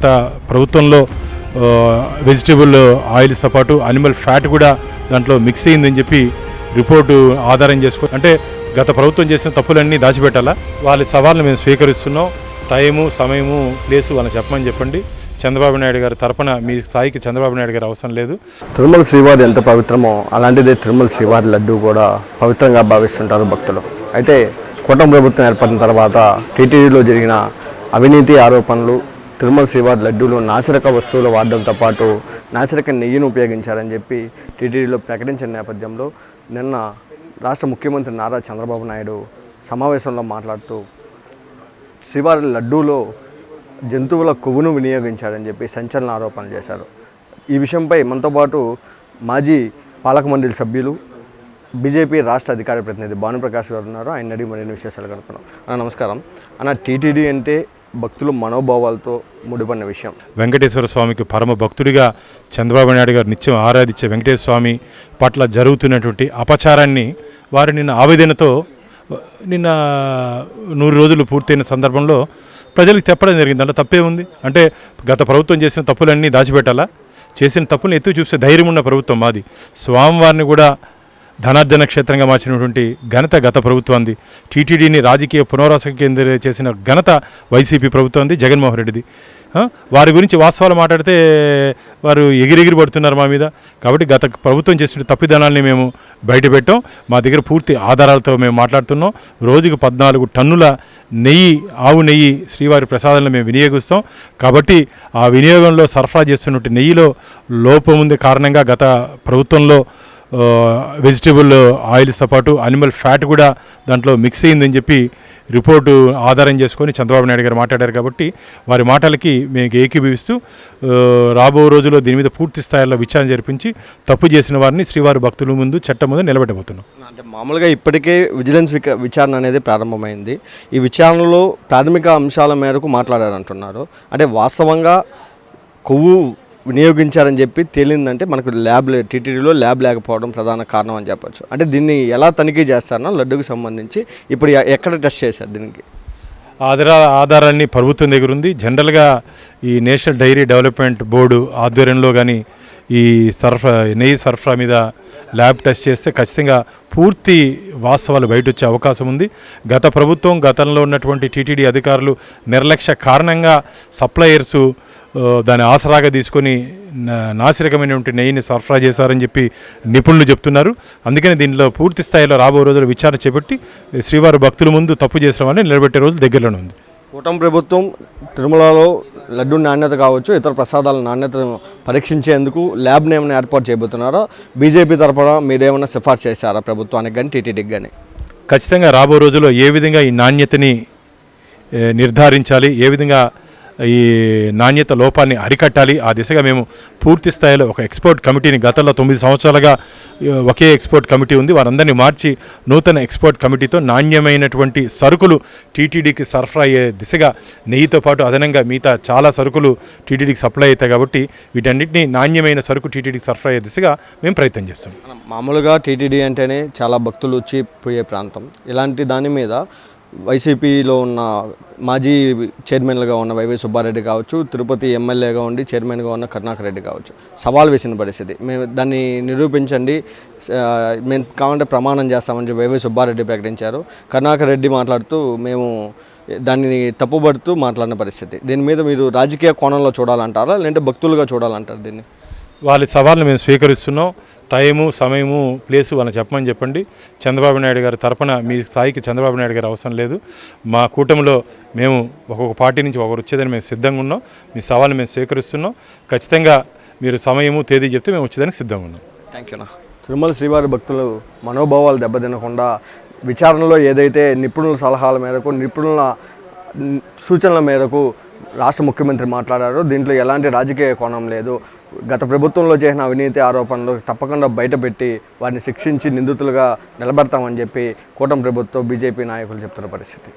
గత ప్రభుత్వంలో వెజిటేబుల్ ఆయిల్స్తో పాటు అనిమల్ ఫ్యాట్ కూడా దాంట్లో మిక్స్ అయిందని చెప్పి రిపోర్టు ఆధారం చేసుకో అంటే గత ప్రభుత్వం చేసిన తప్పులన్నీ దాచిపెట్టాలా? వాళ్ళ సవాళ్ళని మేము స్వీకరిస్తున్నాం. టైము సమయము ప్లేసు వాళ్ళని చెప్పమని చెప్పండి. చంద్రబాబు నాయుడు గారి తరపున మీ స్థాయికి చంద్రబాబు నాయుడు గారు అవసరం లేదు. తిరుమల శ్రీవారి ఎంత పవిత్రమో అలాంటిదే తిరుమల శ్రీవారి లడ్డు కూడా పవిత్రంగా భావిస్తుంటారు భక్తులు. అయితే కూటమి ప్రభుత్వం ఏర్పడిన తర్వాత టీటీడీలో జరిగిన అవినీతి ఆరోపణలు తిరుమల శ్రీవారి లడ్డూలో నాసిరక వస్తువులు వాడడంతో పాటు నాసిరక నెయ్యిని ఉపయోగించారని చెప్పి టీటీడీలో ప్రకటించిన నేపథ్యంలో నిన్న రాష్ట్ర ముఖ్యమంత్రి నారా చంద్రబాబు నాయుడు సమావేశంలో మాట్లాడుతూ శ్రీవారి లడ్డూలో జంతువుల కొవ్వును వినియోగించారని చెప్పి సంచలన ఆరోపణలు చేశారు. ఈ విషయంపై మనతో పాటు మాజీ పాలక మండలి సభ్యులు బీజేపీ రాష్ట్ర అధికార ప్రతినిధి భానుప్రకాష్ గారు ఉన్నారు. ఆయన అడిగి మరిన్ని విశేషాలు కనుక్కున్నాం అన్న నమస్కారం. అన్న టీటీడీ అంటే భక్తుల మనోభావాలతో ముడిపడిన విషయం. వెంకటేశ్వర స్వామికి పరమ భక్తుడిగా చంద్రబాబు నాయుడు గారు నిత్యం ఆరాధించే వెంకటేశ్వర స్వామి పట్ల జరుగుతున్నటువంటి అపచారాన్ని వారు నిన్న ఆవేదనతో నిన్న నూరు రోజులు పూర్తయిన సందర్భంలో ప్రజలకు చెప్పడం జరిగింది. అంటే తప్పే ఉంది. అంటే గత ప్రభుత్వం చేసిన తప్పులన్నీ దాచిపెట్టాలా? చేసిన తప్పులను ఎత్తు చూసే ధైర్యం ఉన్న ప్రభుత్వం మాది. స్వామివారిని కూడా ధనార్జన క్షేత్రంగా మార్చినటువంటి ఘనత గత ప్రభుత్వాన్ని టీటీడీని రాజకీయ పునరాస కేంద్ర చేసిన ఘనత వైసీపీ ప్రభుత్వాన్ని జగన్మోహన్ రెడ్డిది. వారి గురించి వాస్తవాలు మాట్లాడితే వారు ఎగిరెగిరి పడుతున్నారు మా మీద. కాబట్టి గత ప్రభుత్వం చేసిన తప్పిదనాల్ని మేము బయటపెట్టాం. మా దగ్గర పూర్తి ఆధారాలతో మేము మాట్లాడుతున్నాం. రోజుకు పద్నాలుగు టన్నుల నెయ్యి ఆవు నెయ్యి శ్రీవారి ప్రసాదాలను మేము వినియోగిస్తాం. కాబట్టి ఆ వినియోగంలో సరఫరా చేస్తున్నట్టు నెయ్యిలో లోపం ఉంది కారణంగా గత ప్రభుత్వంలో వెజిటేబుల్ ఆయిల్స్తో పాటు అనిమల్ ఫ్యాట్ కూడా దాంట్లో మిక్స్ అయిందని చెప్పి రిపోర్టు ఆధారం చేసుకొని చంద్రబాబు నాయుడు గారు మాట్లాడారు కాబట్టి వారి మాటలకి మేము ఏకీభవిస్తూ రాబో రోజుల్లో దీని మీద పూర్తి స్థాయిలో విచారణ జరిపించి తప్పు చేసిన వారిని శ్రీవారి భక్తుల ముందు చట్టం ముందు నిలబెట్టబోతున్నాం. అంటే మామూలుగా ఇప్పటికే విజిలెన్స్ విచారణ అనేది ప్రారంభమైంది. ఈ విచారణలో ప్రాథమిక అంశాల మేరకు మాట్లాడారంటున్నారు. అంటే వాస్తవంగా కొవ్వు వినియోగించారని చెప్పి తేలిందంటే మనకు ల్యాబ్ టీటీడీలో ల్యాబ్ లేకపోవడం ప్రధాన కారణం అని చెప్పొచ్చు. అంటే దీన్ని ఎలా తనిఖీ చేస్తారో లడ్డుకు సంబంధించి ఇప్పుడు ఎక్కడ టెస్ట్ చేశారు దీనికి? ఆధార ఆధారాన్ని ప్రభుత్వం దగ్గర ఉంది. జనరల్గా ఈ నేషనల్ డైరీ డెవలప్మెంట్ బోర్డు ఆధ్వర్యంలో కానీ ఈ సరఫరా నెయ్యి సరఫరా మీద ల్యాబ్ టెస్ట్ చేస్తే ఖచ్చితంగా పూర్తి వాస్తవాలు బయట వచ్చే అవకాశం ఉంది. గత ప్రభుత్వం గతంలో ఉన్నటువంటి టీటీడీ అధికారులు నిర్లక్ష్య కారణంగా సప్లయర్సు దాని ఆసరాగా తీసుకొని నాసిరకమైనటువంటి నెయ్యిని సరఫరా చేశారని చెప్పి నిపుణులు చెప్తున్నారు. అందుకని దీనిలో పూర్తి స్థాయిలో రాబో రోజుల్లో విచారణ చేపట్టి శ్రీవారి భక్తుల ముందు తప్పు చేసిన వాళ్ళని నిలబెట్టే రోజు దగ్గరలోనే ఉంది. కూటమి ప్రభుత్వం తిరుమలలో లడ్డు నాణ్యత కావచ్చు ఇతర ప్రసాదాల నాణ్యతను పరీక్షించేందుకు ల్యాబ్ ఏమైనా ఏర్పాటు చేయబోతున్నారా బీజేపీ తరఫున మీరేమైనా సిఫార్సు చేశారా ప్రభుత్వానికి కానీ టీటీడీకి కానీ ఖచ్చితంగా రాబో రోజుల్లో ఏ విధంగా ఈ నాణ్యతని నిర్ధారించాలి ఏ విధంగా ఈ నాణ్యత లోపాన్ని అరికట్టాలి. ఆ దిశగా మేము పూర్తి స్థాయిలో ఒక ఎక్స్పోర్ట్ కమిటీని గతంలో తొమ్మిది సంవత్సరాలుగా ఒకే ఎక్స్పోర్ట్ కమిటీ ఉంది. వారందరినీ మార్చి నూతన ఎక్స్పోర్ట్ కమిటీతో నాణ్యమైనటువంటి సరుకులు టీటీడీకి సరఫరా అయ్యే దిశగా నెయ్యితో పాటు అదనంగా మిగతా చాలా సరుకులు టీటీడీకి సప్లై అవుతాయి కాబట్టి వీటన్నిటిని నాణ్యమైన సరుకు టీటీడీకి సరఫరా అయ్యే దిశగా మేము ప్రయత్నం చేస్తాం మామూలుగా టీటీడీ అంటేనే చాలా భక్తులు వచ్చి పోయే ప్రాంతం. ఇలాంటి దాని మీద వైసీపీలో ఉన్న మాజీ చైర్మన్లుగా ఉన్న వైవై సుబ్బారెడ్డి కావచ్చు తిరుపతి ఎమ్మెల్యేగా ఉండి చైర్మన్గా ఉన్న కరుణాకర్ రెడ్డి కావచ్చు. సవాల్ వేసిన పరిస్థితి. మేము దాన్ని నిరూపించండి. మేము కావాలంటే ప్రమాణం చేస్తామని చెప్పి వైవై సుబ్బారెడ్డి ప్రకటించారు. కరుణాకర్ రెడ్డి మాట్లాడుతూ మేము దానిని తప్పుబడుతూ మాట్లాడిన పరిస్థితి. దీని మీద మీరు రాజకీయ కోణంలో చూడాలంటారా? లేదంటే భక్తులుగా చూడాలంటారు దీన్ని? వాళ్ళ సవాళ్ళని మేము స్వీకరిస్తున్నాం. టైము సమయము ప్లేసు వాళ్ళని చెప్పమని చెప్పండి. చంద్రబాబు నాయుడు గారి తరపున మీ స్థాయికి చంద్రబాబు నాయుడు గారు అవసరం లేదు. మా కూటమిలో మేము ఒక్కొక్క పార్టీ నుంచి ఒకరు వచ్చేదని మేము సిద్ధంగా ఉన్నాం. మీ సవాల్ని మేము స్వీకరిస్తున్నాం. ఖచ్చితంగా మీరు సమయము తేదీ చెప్తే మేము వచ్చేదానికి సిద్ధంగా ఉన్నాం. థ్యాంక్ యూ తిరుమల శ్రీవారి భక్తులు మనోభావాలు దెబ్బతినకుండా విచారణలో ఏదైతే నిపుణుల సలహాల మేరకు నిపుణుల సూచనల మేరకు రాష్ట్ర ముఖ్యమంత్రి మాట్లాడారో దీంట్లో ఎలాంటి రాజకీయ కోణం లేదు. గత ప్రభుత్వంలో చేసిన అవినీతి ఆరోపణలు తప్పకుండా బయటపెట్టి వారిని శిక్షించి నిందితులుగా నిలబెడతామని చెప్పి కూటమి ప్రభుత్వం బీజేపీ నాయకులు చెప్తున్న పరిస్థితి.